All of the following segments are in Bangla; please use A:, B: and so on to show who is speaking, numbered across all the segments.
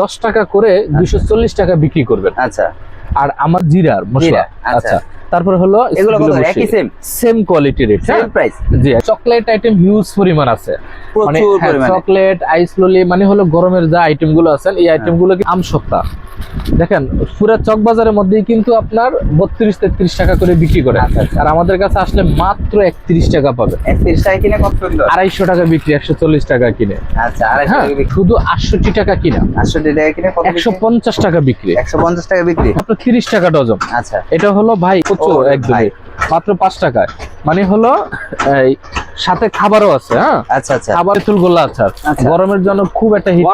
A: দশ টাকা করে দুশো চল্লিশ টাকা বিক্রি করবেন।
B: আচ্ছা।
A: আর আমার জিরার মশলা।
B: জিরা, আচ্ছা।
A: তারপরে হলো
B: এগুলো কত? একই সেম
A: সেম কোয়ালিটির
B: same price
A: ji chocolate item huge পরিমাণ আছে। মানে
B: প্রচুর পরিমাণে।
A: চকলেট আইস ললি মানে হলো গরমের যা আইটেমগুলো আছেন এই আইটেমগুলো আম সপ্তাহ দেখেন পুরা চক বাজারের মধ্যেই কিন্তু আপনার বত্রিশ তেত্রিশ টাকা করে বিক্রি করে।
B: আচ্ছা, আচ্ছা।
A: আর আমাদের কাছে আসলে মাত্র একত্রিশ টাকা পাবে।
B: একত্রিশ টাকা কিনে কত
A: আড়াইশো টাকা বিক্রি একশো চল্লিশ টাকা কিনে।
B: আচ্ছা
A: হ্যাঁ শুধু আটষট্টি টাকা কিনা।
B: আটষট্টি টাকা কিনে
A: একশো পঞ্চাশ টাকা বিক্রি।
B: একশো পঞ্চাশ টাকা বিক্রি।
A: আপনার তিরিশ টাকা ডজন।
B: আচ্ছা।
A: এটা হলো ভাই প্রচুর একদম
B: ভাই।
A: মাত্র পাঁচ টাকায়। মানে হলো এই সাথে খাবারও আছে হ্যাঁ?
B: আচ্ছা আচ্ছা।
A: খাবার আচার
B: আচ্ছা।
A: গরমের জন্য খুব একটা হিট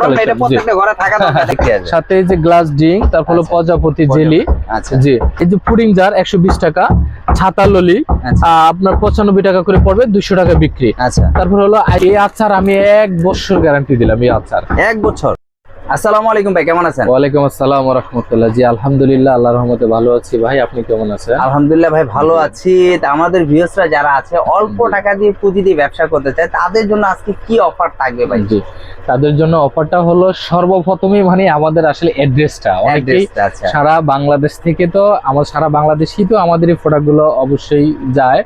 A: সাথে এই যে গ্লাস ড্রিঙ্ক তারপর হলো
B: আচ্ছা।
A: প্রজাপতি জেলি
B: আচ্ছা।
A: জি। এই যে পুডিং জার একশো বিশ টাকা। ছাতা ললি
B: আচ্ছা।
A: আপনার পঁচানব্বই টাকা করে পড়বে দুইশো টাকা বিক্রি।
B: আচ্ছা।
A: তারপর হলো এই আচার আমি এক বছর গ্যারান্টি দিলাম এই আচার।
B: এক বছর? আসসালামু আলাইকুম ভাই কেমন আছেন?
A: ওয়ালাইকুম আসসালাম রহমতুল্লাহ। জি আলহামদুলিল্লাহ আল্লাহ রহমতে ভালো আছি। ভাই আপনি কেমন আছেন?
B: আলহামদুলিল্লাহ ভাই ভালো আছি। আমাদের ভিউয়ার্সরা যারা আছে অল্প টাকা দিয়ে পুঁজি দিয়ে ব্যবসা করতে চায় তাদের জন্য আজকে কি অফার থাকবে ভাই?
A: জি। তাদের জন্য অফারটা হলো সর্বপ্রথমই মানে আমাদের আসলে অ্যাড্রেসটা অনেকেই
B: আচ্ছা।
A: সারা বাংলাদেশ থেকে তো আমার সারা বাংলাদেশই তো আমাদের এই প্রোডাক্টগুলো অবশ্যই যায়।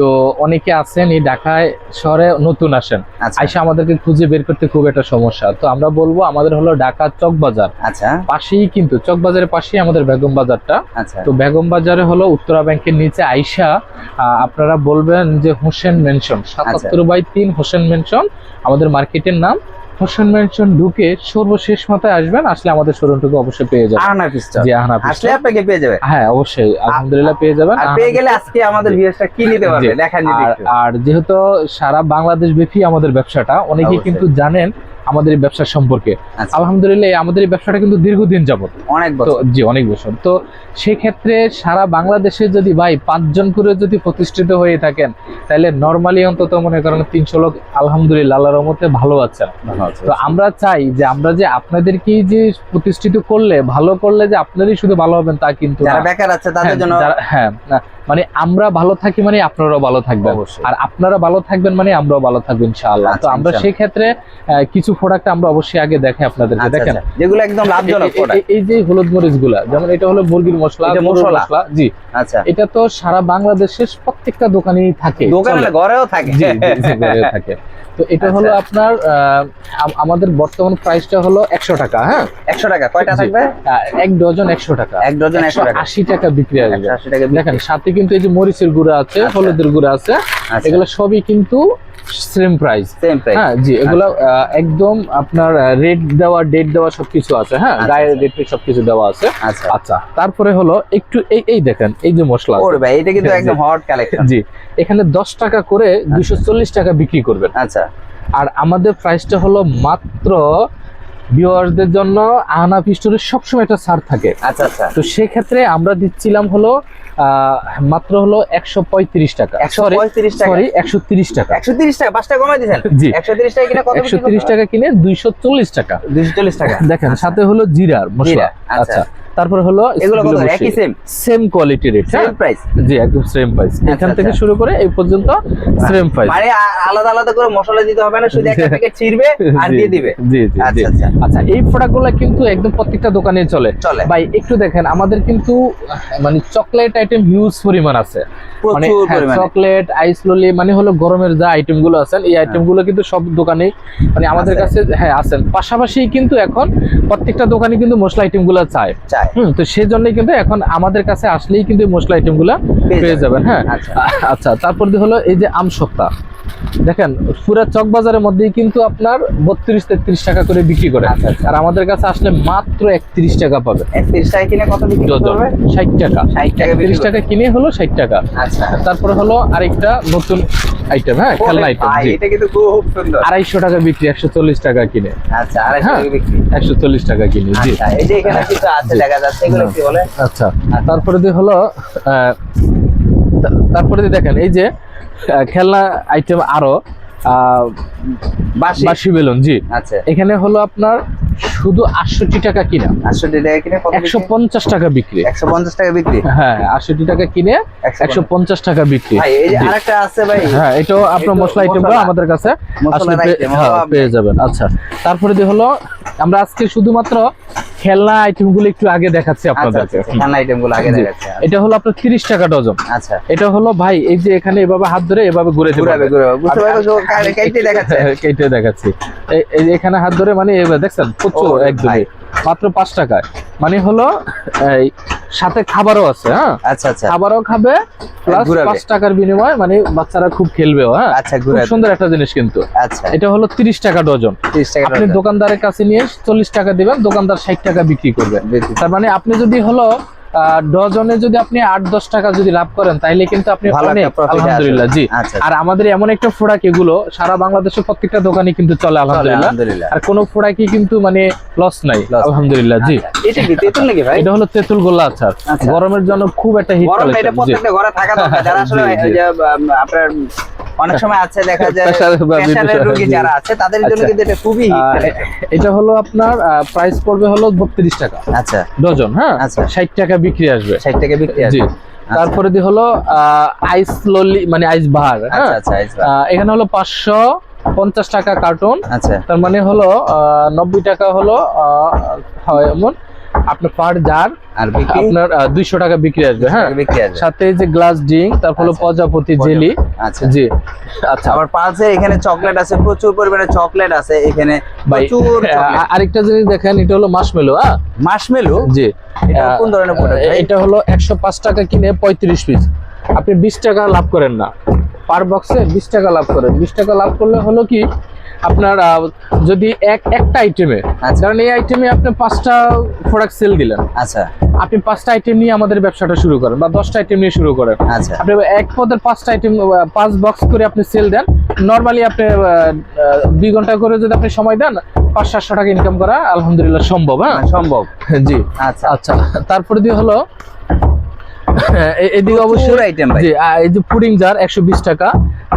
A: তো অনেকে আছেন এই ঢাকায় শহরে নতুন আসেন।
B: আচ্ছা।
A: আইসা আমাদেরকে খুঁজে বের করতে খুব একটা সমস্যা। তো আমরা বলব আমাদের হলো ঢাকা চক বাজার।
B: আচ্ছা।
A: পাশেই কিন্তু চক বাজারের পাশেই আমাদের বেগম বাজারটা।
B: আচ্ছা।
A: তো বেগম বাজারে হলো উত্তরা ব্যাংকের নিচে আইসা আহ, আপনারা বলবেন যে হোসেন মেনশন সাতাত্তর বাই তিন হোসেন মেনশন আমাদের মার্কেটের নাম। হোসেন মেনশন ঢুকে সর্বশেষ মাথায় আসবেন আসলে আমাদের শোরুমটুকু অবশ্যই পেয়ে যাবেন।
B: আহনা পিস্টল
A: জি আহনা
B: আসলে আপনাকে পেয়ে যাবে।
A: হ্যাঁ অবশ্যই আলহামদুলিল্লাহ পেয়ে যাবেন।
B: আর পেয়ে গেলে আজকে আমাদের ভিউয়ার্সরা কি নিতে পারবে। দেখান যদি।
A: আর যেহেতু সারা বাংলাদেশ ব্যাপী আমাদের ব্যবসাটা অনেকেই কিন্তু জানেন আমাদের এই ব্যবসা সম্পর্কে।
B: আচ্ছা,
A: আলহামদুলিল্লাহ আমাদের এই ব্যবসাটা কিন্তু দীর্ঘদিন যাবত
B: অনেক বছর।
A: জি অনেক বছর। তো সেক্ষেত্রে সারা বাংলাদেশে যদি ভাই পাঁচজন করে যদি প্রতিষ্ঠিত হয়ে থাকেন তাহলে নর্মালি অন্তত মনে করেন তিনশো লোক আলহামদুলিল্লাহ আল্লাহর রহমতে ভালো আছেন তো আমরা চাই যে আমরা যে আপনাদেরকেই যে প্রতিষ্ঠিত করলে ভালো করলে যে আপনারই শুধু ভালো হবেন তা কিন্তু
B: যারা বেকার আছে তাদের
A: হ্যাঁ,
B: জন্য
A: হ্যাঁ মানে আমরা ভালো থাকি মানে আপনারাও ভালো থাকবেন।
B: অবশ্যই।
A: আর আপনারা ভালো থাকবেন মানে আমরাও ভালো থাকবেন ইনশাআল্লাহ। তো
B: আচ্ছা,
A: আমরা
B: ইনশাআল্লাহ।
A: সেই ক্ষেত্রে কিছু প্রোডাক্ট আমরা অবশ্যই আগে দেখাই আপনাদেরকে
B: আচ্ছা,
A: দেখেন?
B: আচ্ছা। যেগুলো একদম লাভজনক প্রোডাক্ট
A: এই যে হলুদ যেমন এটা হলো মুরগির মশলা
B: মশলা।
A: জি।
B: আচ্ছা।
A: এটা তো সারা বাংলাদেশের প্রত্যেকটা দোকানেই থাকে।
B: দোকানে ঘরেও থাকে।
A: জি, ঘরেও থাকে। তো এটা হলো
B: আচ্ছা।
A: আপনার আমাদের বর্তমান প্রাইসটা হলো একশো টাকা হ্যাঁ?
B: একশো টাকা। কয়টা থাকবে?
A: এক ডজন একশো টাকা।
B: এক ডজন একশো টাকা।
A: আশি টাকা বিক্রি আসবে
B: 180
A: দেখেন সাথে কিন্তু এই যে মরিচের গুঁড়া আছে। হলুদের গুঁড়া আছে এগুলো সবই কিন্তু সেম প্রাইস
B: সেম প্রাইস
A: হ্যাঁ জি এগুলো একদম আপনার রেট দেওয়া ডেট দেওয়া সবকিছু আছে হ্যাঁ?
B: আচ্ছা,
A: গায়ের
B: আচ্ছা।
A: রেট সবকিছু দেওয়া আছে।
B: আচ্ছা।
A: আচ্ছা তারপরে হলো একটু এই এই দেখেন এই যে মশলা
B: ওরে ভাই এটা কিন্তু। একদম হট কালেকশন
A: জি এখানে দশ টাকা করে দুইশো চল্লিশ টাকা বিক্রি করবেন।
B: আচ্ছা।
A: আর আমাদের প্রাইসটা হলো মাত্র ভিউয়ারদের জন্য আনা পিস্টোরে সবসময় একটা ছাড় থাকে।
B: আচ্ছা আচ্ছা।
A: তো সেক্ষেত্রে আমরা দিচ্ছিলাম হলো আহ, মাত্র হলো একশো পঁয়ত্রিশ টাকা।
B: একশো পঁয়ত্রিশ টাকা?
A: সরি একশো তিরিশ টাকা।
B: একশো তিরিশ টাকা পাঁচ টাকা কমাই দিয়েছেন?
A: জি।
B: একশো তিরিশ টাকা কিনে কত
A: একশো তিরিশ টাকা কিনে দুইশো চল্লিশ টাকা।
B: দুইশো চল্লিশ টাকা।
A: দেখেন সাথে হলো জিরার মশলা।
B: জিরা, আচ্ছা।
A: আচ্ছা তারপরে হলো
B: এগুলো কত? একই সেম
A: সেম কোয়ালিটির রেট
B: সেম প্রাইস
A: জি একদম সেম প্রাইস এখান থেকে
B: আচ্ছা।
A: শুরু করে এই পর্যন্ত সেম প্রাইস
B: মানে আলাদা আলাদা করে মশলা দিতে হবে না শুধু একটা প্যাকেট ছিড়বে আর দিয়ে দিবে।
A: জি জি
B: আচ্ছা আচ্ছা।
A: আচ্ছা এই প্রোডাক্টগুলো কিন্তু একদম প্রত্যেকটা দোকানে চলে।
B: চলে।
A: ভাই একটু দেখেন আমাদের কিন্তু মানে চকলেট আইটেম হিউজ পরিমাণ আছে। মানে চকলেট আইস ললি মানে হলো গরমের যা আইটেমগুলো আছেন এই আইটেমগুলো কিন্তু সব দোকানে মানে আমাদের কাছে হ্যাঁ আছেন। পাশাপাশি কিন্তু এখন প্রত্যেকটা দোকানে কিন্তু মশলা আইটেমগুলো চায়
B: চাই
A: হুম তো সেই জন্যই কিন্তু এখন আমাদের কাছে আসলেই কিন্তু মশলা আইটেমগুলা
B: পেয়ে
A: যাবেন হ্যাঁ।
B: আচ্ছা।
A: আচ্ছা তারপর হলো এই যে আম সপ্তাহ দেখেন পুরা চক বাজারের মধ্যেই কিন্তু আপনার বত্রিশ তেত্রিশ টাকা করে বিক্রি করে।
B: আচ্ছা, আচ্ছা।
A: আর আমাদের কাছে আসলে মাত্র একত্রিশ টাকা পাবে।
B: একত্রিশ টাকা কিনে কত বিক্রি
A: ষাট টাকা।
B: 60 টাকা
A: তিরিশ টাকা কিনে হলো ষাট টাকা।
B: আচ্ছা।
A: তারপরে হলো আরেকটা নতুন আইটেম হ্যাঁ খেলনা আইটেম
B: এটা কিন্তু খুব সুন্দর।
A: আড়াইশো টাকা বিক্রি একশো চল্লিশ টাকা কিনে।
B: আচ্ছা আড়াইশো
A: হ্যাঁ।
B: টাকা বিক্রি।
A: একশো চল্লিশ টাকা কিনে জি।
B: আচ্ছা এই যে এখানে কিছু আছে দেখা যাচ্ছে এগুলো কি বলে?
A: আচ্ছা তারপরে দিয়ে হলো আহ, তারপরে দিয়ে দেখেন এই যে খেলনা আইটেম আরও
B: বাসি
A: বেলুন জি।
B: আচ্ছা।
A: এখানে হলো আপনার শুধু আটষট্টি টাকা কিনা।
B: আটষট্টি টাকা কিনে
A: একশো পঞ্চাশ টাকা বিক্রি।
B: একশো পঞ্চাশ টাকা বিক্রি?
A: হ্যাঁ আটষট্টি টাকা কিনে একশো পঞ্চাশ। টাকা বিক্রি।
B: আরেকটা আছে ভাই।
A: হ্যাঁ এটাও আপনার মশলা আইটেম আমাদের কাছে হ্যাঁ, পেয়ে যাবেন। আচ্ছা তারপরে দিয়ে হলো আমরা আজকে শুধুমাত্র খেলনা আইটেমগুলো একটু আগে দেখাচ্ছি
B: আচ্ছা
A: আপনাদেরকে।
B: আচ্ছা খেলনা আইটেমগুলো আগে
A: দেখাচ্ছি
B: দেখাচ্ছে
A: এটা হলো আপনার তিরিশ টাকা ডজন।
B: আচ্ছা।
A: এটা হলো ভাই এই যে এখানে এভাবে হাত ধরে এভাবে ঘুরে
B: দিবেন। ঘুরে ঘুরে বুঝতে পারছ কেটে দেখাচ্ছে।
A: কেটে দেখাচ্ছি। এখানে হাত ধরে মানে দেখছেন? প্রচুর
B: একদম
A: একদমই। মাত্র পাঁচ টাকায়। মানে হলো এই সাথে খাবারও আছে হ্যাঁ?
B: আচ্ছা আচ্ছা।
A: খাবারও খাবে প্লাস পাঁচ টাকার বিনিময়ে মানে বাচ্চারা খুব খেলবেও হ্যাঁ?
B: আচ্ছা
A: খুব সুন্দর একটা জিনিস কিন্তু।
B: আচ্ছা।
A: এটা হলো তিরিশ টাকা ডজন।
B: 30 টাকা
A: আপনি দোকানদারের কাছে নিয়ে চল্লিশ টাকা দিবেন দোকানদার ষাট টাকা বিক্রি করবে। তার মানে আপনি যদি হলো ডজনে যদি আপনি আট দশ টাকা যদি লাভ করেন তাহলে কিন্তু আপনি আলহামদুলিল্লাহ জি।
B: আচ্ছা
A: আর আমাদের এমন একটা প্রোডাক্ট এগুলো সারা বাংলাদেশের প্রত্যেকটা দোকানে কিন্তু চলে আলহামদুলিল্লাহ। আর কোনো প্রোডাক্টই কিন্তু মানে লস নাই আলহামদুলিল্লাহ জি।
B: আচ্ছা, এটা কি তেঁতুল নাকি ভাই?
A: এটা হলো তেঁতুল আচার।
B: আচ্ছা।
A: গরমের জন্য খুব একটা হিট
B: গরম এটা প্রত্যেকটা ঘরে থাকা দরকার। যারা আসলে
A: জি, জি।
B: ওই যে, উম, আপনার অনেক সময় আছে দেখা যায় প্রেসারের রোগী যারা আছে তাদের জন্য
A: আচ্ছা।
B: কিন্তু এটা খুবই
A: এটা হলো আপনার প্রাইস পড়বে হলো বত্রিশ টাকা।
B: আচ্ছা।
A: ডজন হ্যাঁ?
B: আচ্ছা।
A: ষাট টাকা বিক্রি আসবে।
B: ষাট টাকা বিক্রি আসবে।
A: তারপরে দিয়ে হলো আইস ললি মানে আইস বাহার
B: আচ্ছা
A: হ্যাঁ?
B: আচ্ছা আচ্ছা
A: আহ, এখানে হলো পাঁচশো পঞ্চাশ টাকা কার্টুন
B: আচ্ছা।
A: তার মানে হলো নব্বই টাকা হলো হয় এমন আপনার পার জার
B: আর
A: আপনার দুইশো টাকা বিক্রি আসবে হ্যাঁ? সাথে যে গ্লাস ড্রিঙ্ক তারপর হলো
B: আচ্ছা।
A: প্রজাপতি জেলি
B: আচ্ছা।
A: জি আচ্ছা।
B: আবার পালসের এখানে চকলেট আছে প্রচুর পরিমাণে চকলেট আছে এখানে। প্রচুর
A: আরেকটা জিনিস দেখেন এটা হলো মাসমেলো হ্যাঁ?
B: মার্শমেলো
A: জি।
B: কোন ধরনের প্রোডাক্ট
A: এটা হলো একশো পাঁচ টাকা কিনে পঁয়ত্রিশ পিস আপনি বিশ টাকা লাভ করেন না। পার বক্সে বিশ টাকা লাভ করেন। বিশ টাকা লাভ করলে হলো কি আপনার যদি এক একটা আইটেমে
B: আচ্ছা।
A: কারণ এই আইটেমে আপনি পাঁচটা প্রোডাক্ট সেল দিলেন।
B: আচ্ছা।
A: আপনি পাঁচটা আইটেম নিয়ে আমাদের ব্যবসাটা শুরু করেন বা দশটা আইটেম নিয়ে শুরু করেন।
B: আচ্ছা।
A: আপনি এক পদের পাঁচটা আইটেম পাঁচ বক্স করে আপনি সেল দেন। নর্মালি আপনি দুই ঘণ্টা করে যদি আপনি সময় দেন পাঁচ সাতশো টাকা ইনকাম করা আলহামদুলিল্লাহ সম্ভব হ্যাঁ?
B: সম্ভব।
A: জি।
B: আচ্ছা।
A: আচ্ছা। তারপরে দিয়ে হলো এদিকে অবশ্যই
B: আইটেম
A: জি এই যে পুডিং জার একশো বিশ টাকা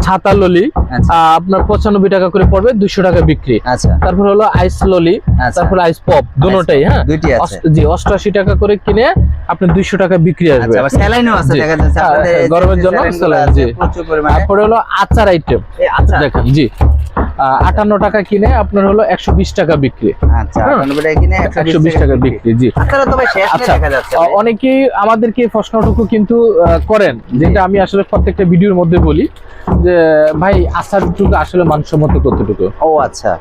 A: ছাতা ললি
B: আচ্ছা।
A: আপনার পঁচানব্বই টাকা করে পড়বে দুশো টাকা বিক্রি।
B: আচ্ছা।
A: তারপর হলো আইস ললি
B: আচ্ছা।
A: তারপর আইস পপ দুটোটাই হ্যাঁ?
B: দুইটি আছে।
A: জি অষ্টআশি টাকা করে কিনে আপনি দুইশো টাকা বিক্রি আসবে।
B: আচ্ছা স্যালাইনও আছে দেখা যাচ্ছে আপনাদের
A: গরমের জন্য স্যালাইন, জি। তারপরে হলো আচার আইটেম
B: এই আচ্ছা
A: দেখেন জি। আটান্ন টাকা কিনে আপনার হলো একশো বিশ টাকা বিক্রি।
B: আচ্ছা
A: হ্যাঁ।
B: 98 টাকা কিনে
A: একশো বিশ টাকা বিক্রি। জি। আচ্ছা
B: ভাই।
A: অনেকেই আমাদেরকে এই প্রশ্নটুকু কিন্তু করেন যেটা আমি আসলে প্রত্যেকটা ভিডিওর মধ্যে বলি যে ভাই আচারটুকু আসলে মানসম্মত কতটুকু?
B: ও আচ্ছা।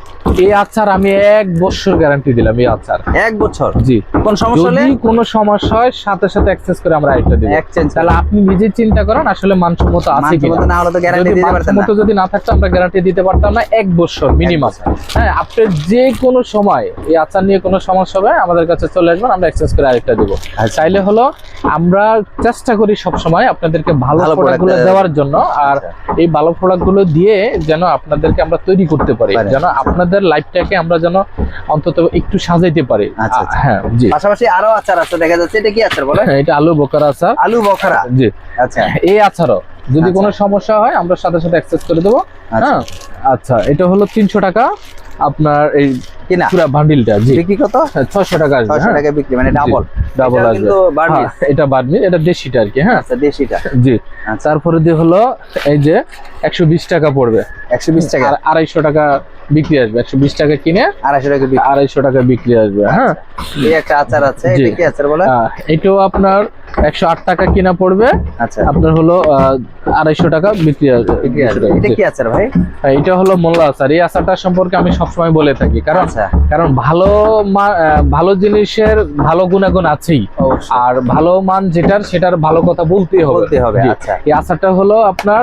A: এই আচার আমি এক বছর গ্যারান্টি দিলাম এই আচার।
B: এক বছর?
A: জি।
B: কোন সমস্যা হলে?
A: কোনো সমস্যা হয় সাথে সাথে অ্যাক্সেস করে আমরা আরেকটা দিব।
B: এক্সচেঞ্জ
A: তাহলে আপনি নিজে চিন্তা করেন আসলে মানসম্মত আছে
B: মানসম্মত না হলে তো গ্যারান্টি দিতে পারতেন না।
A: যদি না থাকতো আমরা গ্যারান্টি দিতে পারতাম না। এক বছর মিনিমাম হ্যাঁ আপনি যে কোনো সময় এই আচার নিয়ে কোনো সমস্যা হবে আমাদের কাছে চলে আসবেন আমরা এক্সেস করে আরেকটা দিব। আর চাইলে হলো আমরা চেষ্টা করি সব সময় আপনাদেরকে ভালো প্রোডাক্টগুলো দেওয়ার। জন্য আর
B: আচ্ছা।
A: এই ভালো প্রোডাক্টগুলো দিয়ে যেন আপনাদেরকে আমরা তৈরি করতে পারি যেন আপনাদের লাইফটাকে আমরা যেন অন্তত একটু সাজাইতে পারি।
B: আচ্ছা, আচ্ছা।
A: হ্যাঁ জি।
B: পাশাপাশি আরও আচার আছে দেখা যাচ্ছে এটা কি আচার বলে
A: হ্যাঁ, এটা আলু বোকার আচার।
B: আলু বখরা।
A: জি।
B: আচ্ছা।
A: এই আচারও। যদি
B: আচ্ছা।
A: কোনো সমস্যা হয় আমরা সাথে সাথে অ্যাক্সেস করে দেবো।
B: আচ্ছা।
A: হ্যাঁ? আচ্ছা এটা হলো তিনশো টাকা। আপনার এই
B: কিনা?
A: পুরো বান্ডিলটা জি।
B: বিক্রি কত?
A: ছয়শো টাকা আসবে
B: ছয়শো
A: হ্যাঁ।
B: টাকা বিক্রি মানে ডাবল
A: ডাবল আসবে।
B: কিন্তু বার্মিজ।
A: হ্যাঁ, এটা বার্মি এটা দেশিটা আর কি হ্যাঁ।
B: আচ্ছা দেশিটা।
A: জি। তারপরে দিয়ে হলো এই যে একশো বিশ টাকা পড়বে।
B: একশো বিশ টাকা?
A: আর আড়াইশো টাকা বিক্রি আসবে। একশো বিশ টাকা কিনে
B: আড়াইশো টাকা বিক্রি।
A: আড়াইশো টাকা বিক্রি আসবে হ্যাঁ।
B: এই একটা আচার আছে
A: জি।
B: এটা কি আচার বলে?
A: এটাও আপনার একশো আট টাকা কিনা পড়বে।
B: আচ্ছা।
A: আপনার হলো আড়াইশো টাকা বিক্রি
B: ভাই?
A: এটা হলো মোল্লা আচার। এই আচারটা সম্পর্কে আমি সবসময় বলে থাকি। কারণ
B: আচ্ছা।
A: কারণ ভালো ভালো জিনিসের ভালো গুণাগুণ আছেই। আর ভালো মান যেটার সেটার ভালো কথা বলতেই হবে।
B: বলতে হবে আচ্ছা।
A: এই আচারটা হলো আপনার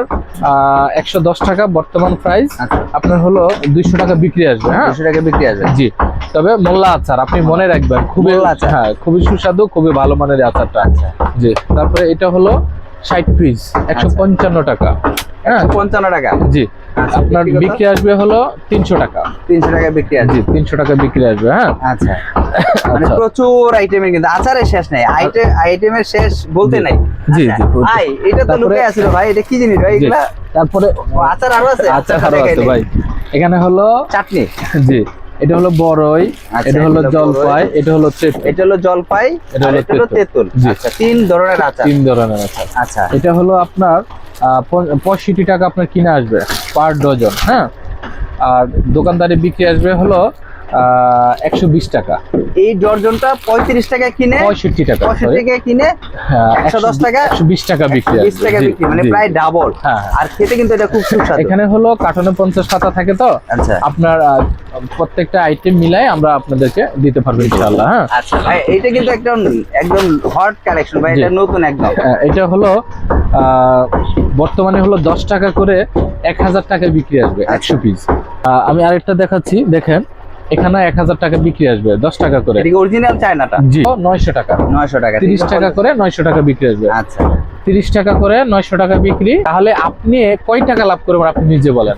A: একশো দশ টাকা বর্তমান প্রাইস
B: আচ্ছা।
A: আপনার হলো দুইশো টাকা বিক্রি আসবে হ্যাঁ?
B: দুশো টাকা বিক্রি আসবে।
A: জি। তবে মোল্লা আচার আপনি মনে রাখবেন খুবই হ্যাঁ খুবই সুস্বাদু খুবই ভালো মানের আচারটা।
B: আচ্ছা।
A: জি। তারপরে এটা হলো ষাট পিস একশো
B: আচ্ছা।
A: পঞ্চান্ন টাকা। হ্যাঁ?
B: পঞ্চান্ন টাকা?
A: জি।
B: আচ্ছা,
A: আপনার
B: বিক্রি
A: আসবে হলো তিনশো টাকা।
B: তিনশো টাকা বিক্রি আসবে।
A: জি তিনশো টাকা বিক্রি আসবে হ্যাঁ?
B: আচ্ছা। মানে
A: আচ্ছা।
B: প্রচুর আইটেমের কিন্তু আচারের শেষ নাই। আইটেম আইটেমের শেষ বলতে নাই।
A: জি, জি,
B: ভাই এটা তো লুকে আছিল ভাই এটা কি জিনিস ভাই? এগুলা
A: তারপরে
B: আচার আরও আছে? আচারটা
A: আরও আছে ভাই। এখানে হলো
B: চাটনি।
A: জি। এটা হলো বড়ই
B: আচ্ছা,
A: এটা হলো জলপাই এটা হলো তেঁতুল।
B: এটা হলো জলপাই
A: এটা
B: আর
A: হলো
B: এটা হলো তেঁতুল। আচ্ছা তিন ধরনের আচার।
A: তিন ধরনের আচার।
B: আচ্ছা।
A: এটা হলো আপনার পঁয়ষট্টি টাকা আপনার কিনে আসবে পার ডজন হ্যাঁ? আর দোকানদারি বিক্রি আসবে হলো একশো বিশ টাকা।
B: এই ডর্জনটা পঁয়ত্রিশ টাকা কিনে
A: পঁয়ষট্টি টাকা
B: পঁয়ষট্টি টাকা কিনে একশো দশ টাকা
A: বিশ টাকা বিক্রি
B: বিশ। টাকা বিক্রি মানে প্রায় ডাবল
A: হ্যাঁ, হ্যাঁ।
B: আর খেতে কিন্তু এটা খুব সুস্বাদু।
A: এখানে হলো কার্টনে পঞ্চাশ পাতা থাকে তো?
B: আচ্ছা।
A: আপনার প্রত্যেকটা আইটেম মিলাই আমরা আপনাদেরকে দিতে পারব ইনশাআল্লাহ হ্যাঁ।
B: আচ্ছা ভাই এইটা কিন্তু একদম একদম হট কালেকশন ভাই এটা নতুন একদম।
A: এটা হলো বর্তমানে হলো দশ টাকা করে এক হাজার টাকা বিক্রি আসবে
B: আচ্ছা।
A: একশো পিস আমি আরেকটা দেখাচ্ছি দেখেন। এখানে এক হাজার টাকা বিক্রি আসবে দশ টাকা করে।
B: অরিজিনাল চায়নাটা?
A: জি নয়শো টাকা।
B: নয়শো টাকা
A: তিরিশ টাকা করে নয়শো টাকা বিক্রি আসবে।
B: আচ্ছা।
A: তিরিশ টাকা করে নয়শো টাকা বিক্রি তাহলে আপনি কয় টাকা লাভ করবেন আপনি নিজে বলেন।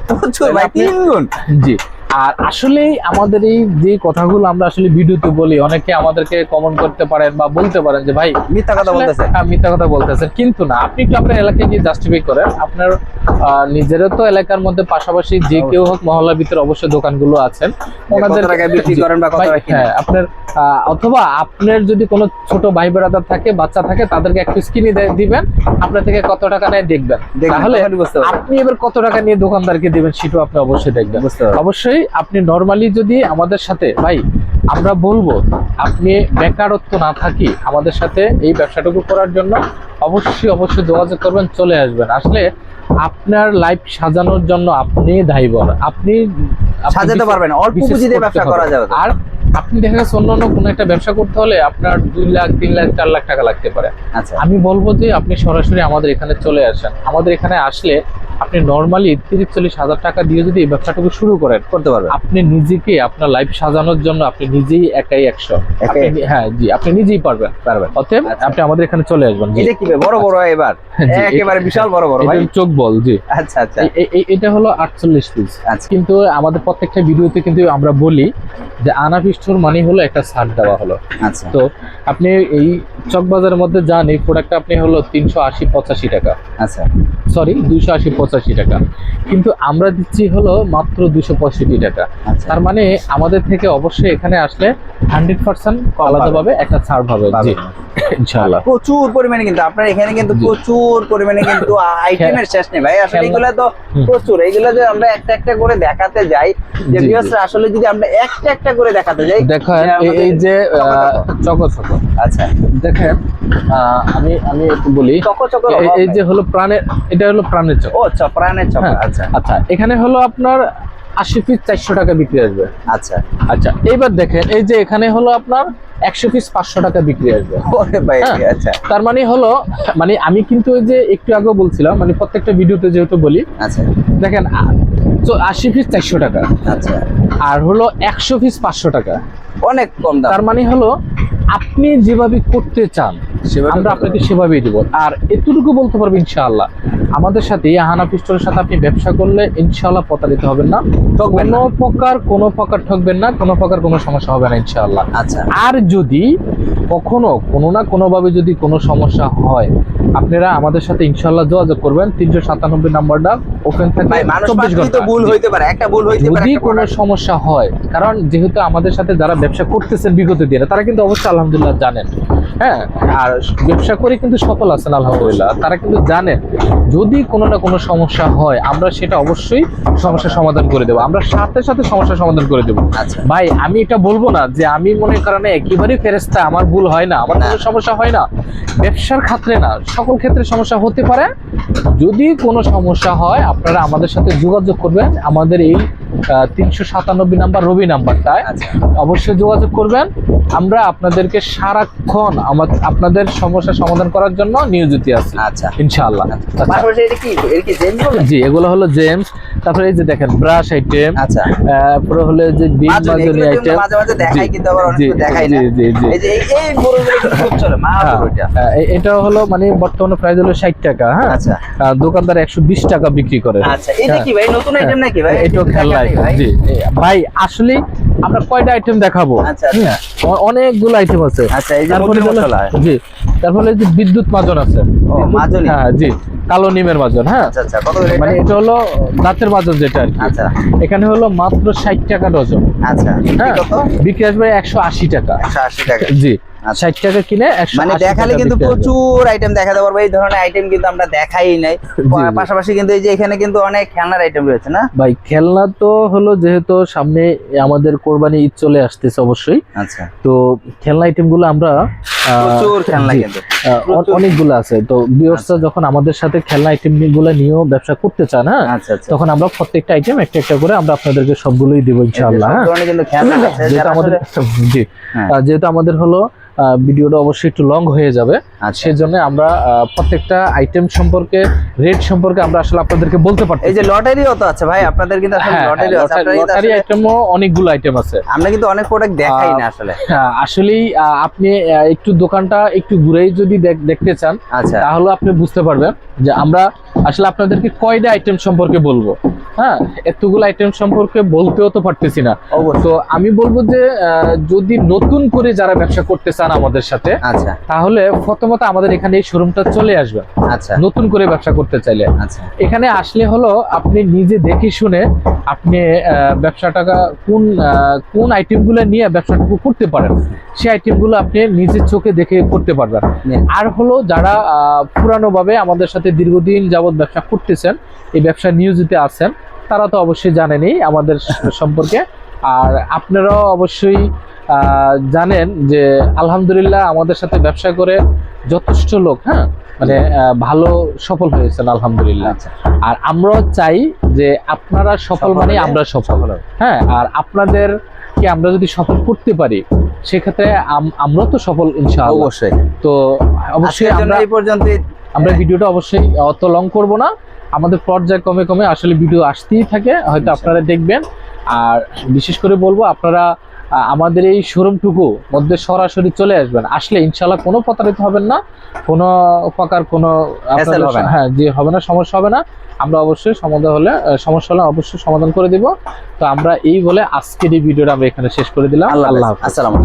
A: জি। আর আসলে আমাদের এই যে কথাগুলো আমরা আসলে ভিডিওতে বলি অনেকে আমাদেরকে কমেন্ট করতে পারেন বা বলতে পারেন যে ভাই
B: মিথ্যা কথা বলতেছে
A: হ্যাঁ, মিথ্যা কথা বলতেছেন। কিন্তু না আপনি একটু আপনার এলাকায় গিয়ে জাস্টিফাই করেন। আপনার নিজেরও তো এলাকার মধ্যে পাশাপাশি যে কেউ হোক মহল্লার ভিতরে অবশ্যই দোকানগুলো আছেন।
B: কিনেন?
A: হ্যাঁ আপনার আহ, অথবা আপনার যদি কোনো ছোট ভাই বেড়াদার থাকে বাচ্চা থাকে তাদেরকে একটু স্কিনি দিবেন। আপনার থেকে কত টাকা নেয় দেখবেন। তাহলে। আপনি এবার কত টাকা নিয়ে দোকানদারকে দিবেন সেটাও আপনি অবশ্যই দেখবেন। অবশ্যই আপনি নর্মালি যদি আমাদের সাথে ভাই আমরা বলব আপনি বেকারত্ব না থাকি আমাদের সাথে এই ব্যবসাটুকু করার জন্য অবশ্যই অবশ্যই যোগাযোগ করবেন চলে আসবেন। আসলে আপনার লাইফ সাজানোর জন্য আপনি দায়ীবর আপনি
B: সাজাতে পারবেন অল্প
A: বিশেষ
B: পুঁজি দিয়ে
A: করতে
B: ব্যবসা করা যাবে
A: আর আপনি দেখা গেছে অন্য অন্য কোনো একটা ব্যবসা করতে হলে আপনার দুই লাখ তিন লাখ চার লাখ টাকা লাগতে পারে।
B: আচ্ছা।
A: আমি বলব যে আপনি সরাসরি আমাদের এখানে চলে আসেন। আমাদের এখানে আসলে আপনি নর্মালি তিরিশ চল্লিশ হাজার টাকা দিয়ে যদি এই ব্যবসাটুকু শুরু করেন
B: করতে পারবেন।
A: আপনি নিজেকে আপনার লাইফ সাজানোর জন্য আপনি নিজেই একাই একশো। হ্যাঁ জি আপনি নিজেই পারবেন।
B: পারবেন।
A: অতএব
B: আচ্ছা।
A: আপনি আমাদের এখানে চলে আসবেন
B: এটা কি বড় বড় এবার? একেবারে বিশাল বড় বড় ভাই।
A: চোখ বল জি।
B: আচ্ছা আচ্ছা।
A: এটা হলো আটচল্লিশ পিস
B: আচ্ছা।
A: কিন্তু আমাদের প্রত্যেকটা ভিডিওতে কিন্তু আমরা বলি যে আনাপিষ্টর মানে হলো একটা ছাড় দেওয়া হলো।
B: আচ্ছা।
A: তো আপনি এই চকবাজারের মধ্যে যান এই প্রোডাক্টটা আপনি হলো তিনশো আশি পঁচাশি টাকা।
B: আচ্ছা।
A: সরি দুইশো আশি পঁচাশি টাকা। কিন্তু আমরা দিচ্ছি হলো মাত্র দুশো পঁয়ষট্টি টাকা।
B: আচ্ছা।
A: তার মানে আমাদের থেকে অবশ্যই এখানে আসলে হান্ড্রেড পার্সেন্ট আলাদাভাবে একটা ছাড় পাবে। জি। ইনশাআল্লাহ।
B: প্রচুর পরিমাণে কিন্তু আপনার এখানে কিন্তু প্রচুর পরিমাণে কিন্তু আইটেমের শেষ নেই ভাই। আসলে এগুলো তো প্রচুর। এইগুলো যে আমরা একটা একটা করে দেখাতে যাই যে। আসলে যদি আমরা একটা একটা করে দেখাতে যাই
A: দেখেন এই- যে
B: চকো
A: চক চক
B: আচ্ছা।
A: দেখেন আহ, আমি আমি একটু বলি
B: চকো চকো
A: এই- এই যে হলো প্রাণের এটা হলো প্রাণের চক
B: আচ্ছা প্রাণের
A: হ্যাঁ,
B: আচ্ছা।
A: আচ্ছা এখানে হলো আপনার আশি পিস চারশো টাকা বিক্রি আসবে।
B: আচ্ছা।
A: আচ্ছা এইবার দেখেন এই যে এখানে হলো আপনার একশো পিস পাঁচশো টাকা বিক্রি আসবে। হ্যাঁ।
B: আচ্ছা।
A: তার মানে হলো মানে আমি কিন্তু ওই যে একটু আগে বলছিলাম মানে প্রত্যেকটা ভিডিওতে যেহেতু বলি
B: আচ্ছা।
A: দেখেন তো আশি পিস চারশো টাকা।
B: আচ্ছা।
A: আর হলো একশো পিস পাঁচশো টাকা।
B: অনেক কম দাম।
A: তার মানে হলো আপনি যেভাবে করতে চান
B: সেভাবে
A: আমরা আপনাকে সেভাবেই দেবো। আর এতটুকু বলতে পারব ইনশাআল্লাহ আমাদের সাথে আহানা হানা পিস্টলের সাথে আপনি ব্যবসা করলে ইনশাআল্লাহ প্রতারিত হবেন না। কোনো প্রকার কোনো প্রকার ঠকবেন না কোনো প্রকার কোনো সমস্যা হবে না ইনশাআল্লাহ।
B: আচ্ছা।
A: আর যদি কখনো কোনো না কোনোভাবে যদি কোনো সমস্যা হয় আপনারা আমাদের সাথে ইনশাল্লাহ যোগাযোগ করবেন। তিনশো সাতানব্বই নাম্বারটা ওপেন থাকবে চব্বিশ ঘণ্টা।
B: ভুল হইতে পারে একটা ভুল হইতে পারে
A: যদি কোনো সমস্যা হয় কারণ যেহেতু আমাদের সাথে যারা ব্যবসা করতেছেন বিগত দিনে তারা কিন্তু অবশ্যই আলহামদুলিল্লাহ জানেন। হ্যাঁ আর ব্যবসা করে কিন্তু সফল আছেন আলহামদুলিল্লাহ। তারা কিন্তু জানেন যদি কোনো না কোনো সমস্যা হয় আমরা সেটা অবশ্যই সমস্যার সমাধান করে দেবো। আমরা সাথে সাথে সমস্যার সমাধান করে দেবো।
B: আচ্ছা।
A: ভাই আমি এটা বলব না যে আমি মনে কারণে একেবারেই ফেরেস্তা আমার ভুল হয় না আমার কোনো সমস্যা হয় না। ব্যবসার ক্ষেত্রে না সকল ক্ষেত্রে সমস্যা হতে পারে। যদি কোনো সমস্যা হয় আপনারা আমাদের সাথে যোগাযোগ করবেন। আমাদের এই তিনশো সাতানব্বই নাম্বার রবি নাম্বারটায়
B: আচ্ছা।
A: অবশ্যই যোগাযোগ করবেন। আমরা আপনাদেরকে সারাক্ষণ আমা- আপনাদের সমস্যা সমাধান করার জন্য নিয়োজিত আছি।
B: আচ্ছা।
A: ইনশাআল্লাহ। আচ্ছা।
B: পাশাপাশি কি? এটা কি জেমস
A: জি এগুলো হলো জেমস তারপরে এই যে দেখেন ব্রাশ আইটেম
B: আচ্ছা।
A: তারপরে হলো যে বিগ
B: মাজনি,
A: আইটেম
B: মাঝে মাঝে দেখাই কিন্তু আবার অনেক দেখাই না।
A: জি, জি, জি।
B: এই যে এই গরুগুলো খুব চলে মা
A: হ্যাঁ,
B: গরুটা।
A: হ্যাঁ, এ- এটা হলো মানে বর্তমানে প্রাইস হলো ষাট টাকা হ্যাঁ?
B: আচ্ছা।
A: দোকানদার একশো বিশ টাকা বিক্রি করে।
B: আচ্ছা এটা
A: হ্যাঁ।
B: কি ভাই? নতুন আইটেম নাকি ভাই? দেখাই
A: আইটেম জি। ভাই আসলে আমরা কয়টা আইটেম দেখাবো?
B: আচ্ছা, আচ্ছা।
A: অ- অনেকগুলো আইটেম আছে।
B: আচ্ছা এই যে
A: জি তারপরে এই যে বিদ্যুৎ মাজন আছে।
B: ও, মাজনি।
A: হ্যাঁ জি কালো নিমের মাজন হ্যাঁ।
B: আচ্ছা আচ্ছা
A: মানে
B: এটা?
A: হলো দাঁতের মাজন যেটা আর
B: আচ্ছা।
A: এখানে হলো মাত্র ষাট টাকা ডজন।
B: আচ্ছা
A: হ্যাঁ
B: কত?
A: বিক্রি আসবে একশো আশি টাকা।
B: একশো আশি টাকা।
A: জি। ষাট টাকা কিনে
B: মানে দেখালে কিন্তু প্রচুর আইটেম দেখাতে পারব এই ধরনের আইটেম কিন্তু আমরা দেখাই নাই। পাশাপাশি কিন্তু এই যে এখানে কিন্তু অনেক খেলনার আইটেম রয়েছে না?
A: ভাই খেলনা তো হলো যেহেতু সামনে আমাদের কোরবানি ঈদ চলে আসতেছে অবশ্যই।
B: আচ্ছা।
A: তো খেলনা আইটেমগুলো আমরা
B: প্রচুর খেলনা কিন্তু।
A: অনেকগুলো আছে। তো বিয়র্সরা যখন আমাদের সাথে খেলনা আইটেমগুলো নিয়েও ব্যবসা করতে চান হ্যাঁ
B: আচ্ছা আচ্ছা।
A: তখন আমরা প্রত্যেকটা আইটেম একটা একটা করে আমরা আপনাদেরকে সবগুলোই দেবো ইনশাআল্লাহ হ্যাঁ।
B: খেলনা
A: যেহেতু আমাদের জি।
B: হ্যাঁ।
A: যেহেতু আমাদের হলো ভিডিওটা অবশ্যই একটু লং হয়ে যাবে। সেজন্য আমরা প্রত্যেকটা আইটেম সম্পর্কে রেট সম্পর্কে আমরা আসলে আপনাদেরকে বলতে পারছি
B: এই যে লটারিও তো আছে ভাই আপনাদের কিন্তু আসলে
A: হ্যাঁ,
B: লটারি আছে
A: লটারি আইটেমও অনেকগুলো আইটেম আছে।
B: আমরা কিন্তু অনেক প্রোডাক্ট দেখাই না আসলে।
A: হ্যাঁ, আসলেই আপনি একটু দোকানটা একটু ঘুরেই যদি দেখতে চান
B: আচ্ছা।
A: তাহলে আপনি বুঝতে পারবেন যে আমরা আসলে আপনাদেরকে কয়টা আইটেম সম্পর্কে বলব। হ্যাঁ এতগুলো আইটেম সম্পর্কে বলতেও তো পারতেছি না। তো আমি বলব যে যদি নতুন করে যারা ব্যবসা করতে চান আমাদের সাথে
B: আচ্ছা।
A: তাহলে প্রথমত আমাদের এখানে এই শোরুমটা চলে আসবে।
B: আচ্ছা।
A: নতুন করে ব্যবসা করতে চাইলে।
B: আচ্ছা।
A: এখানে আসলে হলো আপনি নিজে দেখে শুনে আপনি আহ, ব্যবসাটাকা কোন কোন আইটেমগুলো নিয়ে ব্যবসাটুকু করতে পারেন সেই আইটেমগুলো আপনি নিজের চোখে দেখে করতে পারবেন। আর হলো যারা পুরানোভাবে আমাদের সাথে দীর্ঘদিন যাবৎ ব্যবসা করতেছেন এই ব্যবসা নিয়োজিত আছেন তারা তো অবশ্যই জানেনই আমাদের সম্পর্কে। আর আপনারাও অবশ্যই আহ, জানেন যে আলহামদুলিল্লাহ আমাদের সাথে ব্যবসা করে যথেষ্ট লোক হ্যাঁ? মানে ভালো সফল হয়েছেন আলহামদুলিল্লাহ।
B: আচ্ছা।
A: আর আমরাও চাই যে আপনারা সফল মানে আমরা সফল। হ্যাঁ আর আপনাদেরকে আমরা যদি সফল করতে পারি সেক্ষেত্রে আম- আমরাও তো সফল ইনশাআল্লাহ।
B: অবশ্যই।
A: তো অবশ্যই আমরা
B: এই পর্যন্তই।
A: আমরা ভিডিওটা অবশ্যই অত লং করব না। আমাদের পর্যায়ে কমে কমে আসলে ভিডিও আসতেই থাকে। হয়তো আপনারা দেখবেন। আর বিশেষ করে বলব আপনারা আমাদের এই শোরুমটুকু মধ্যে সরাসরি চলে আসবেন। আসলে ইনশাল্লাহ কোনো প্রতারিত হবেন না কোনো প্রকার কোনো। হ্যাঁ যে হবে না সমস্যা হবে না। আমরা অবশ্যই সমাধান হলে সমস্যা হলে অবশ্যই সমাধান করে দিব। তো আমরা এই বলে আজকের এই ভিডিওটা আমরা এখানে শেষ করে দিলাম।
B: আল্লাহ। আসসালামু